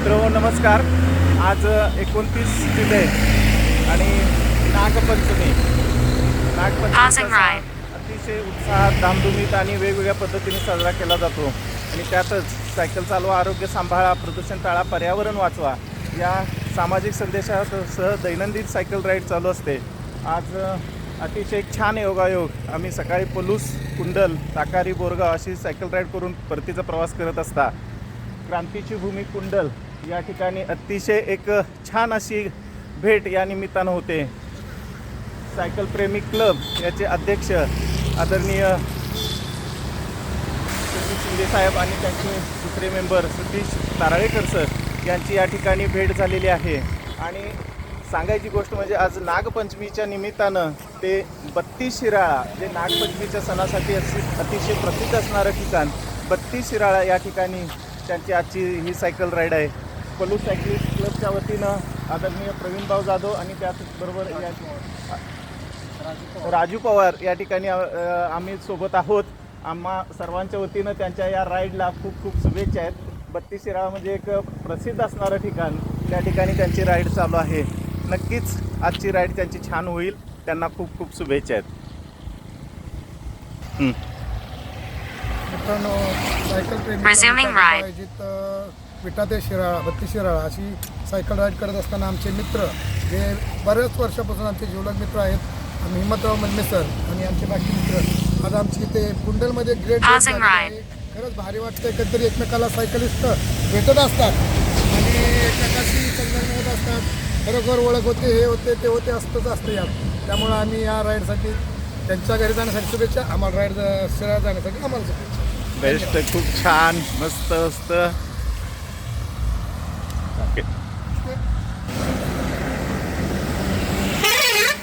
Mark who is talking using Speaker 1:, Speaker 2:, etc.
Speaker 1: मित्र नमस्कार. आज एकोणतीस जुलै आणि नागपंचमी. नागपंचमी. अतिशय उत्साहात धामधुमीत आणि वेगवेगळ्या पद्धतीने साजरा केला जातो. आणि त्यातच सायकल चालवा आरोग्य सांभाळा प्रदूषण टाळा पर्यावरण वाचवा या सामाजिक संदेशासह दैनंदिन सायकल राईड चालू असते. आज अतिशय एक छान योगायोग. आम्ही सकाळी पलूस कुंडल ताकारी बोरगाव अशी सायकल राईड करून परतीचा प्रवास करत असता. क्रांतीची भूमी कुंडल या ठिकाणी अतिशय एक छान अशी भेट या निमित्तानं होते. सायकल प्रेमी क्लब याचे अध्यक्ष आदरणीय सतीश शिंदे साहेब आणि त्यांचे दुसरे मेंबर सतीश ताराळेकर सर यांची या ठिकाणी भेट झालेली आहे. आणि सांगायची गोष्ट म्हणजे आज नागपंचमीच्या निमित्तानं ते बत्तीस शिराळा जे नागपंचमीच्या सणासाठी अति अतिशय प्रसिद्ध असणारं ठिकाण बत्तीस शिराळा या ठिकाणी त्यांची आजची ही सायकल राईड आहे. पलू सायकलिस्ट क्लबच्या वतीनं आदरणीय प्रवीण भाऊ जाधव आणि त्याचबरोबर या राजू पवार या ठिकाणी आम्ही सोबत आहोत. आम्हा सर्वांच्या वतीनं त्यांच्या या राईडला खूप खूप शुभेच्छा आहेत. बत्तीस शिराळा म्हणजे एक प्रसिद्ध असणारं ठिकाण. त्या ठिकाणी त्यांची राईड चालू आहे. नक्कीच आजची राईड त्यांची छान होईल. त्यांना खूप खूप शुभेच्छा आहेत. हं.
Speaker 2: मित्रांनो सायकल. आयोजित विटा ते शिराळा बत्तीस शिराळा अशी सायकल राईड करत असताना आमचे मित्र जे बऱ्याच वर्षापासून आमचे जीवलग मित्र आहेत आम्ही हिम्मतराव मनमे सर आणि आमचे बाकी मित्र. आज आमची इथे कुंडलमध्ये ग्रेट. खरंच भारी वाटतं एकंदरीत एकमेकाला सायकलिस्ट भेटत असतात आणि एकमेकाशी संलग्न होत असतात. खरोखर ओळख होते हे होते ते होते असतंच असतं यात. त्यामुळं आम्ही या राईडसाठी त्यांच्या घरी जाण्यासाठी शुभेच्छा आम्हाला राईड शिराळा जाण्यासाठी आम्हाला शुभेच्छा.
Speaker 1: बेस्ट खूप छान मस्त मस्त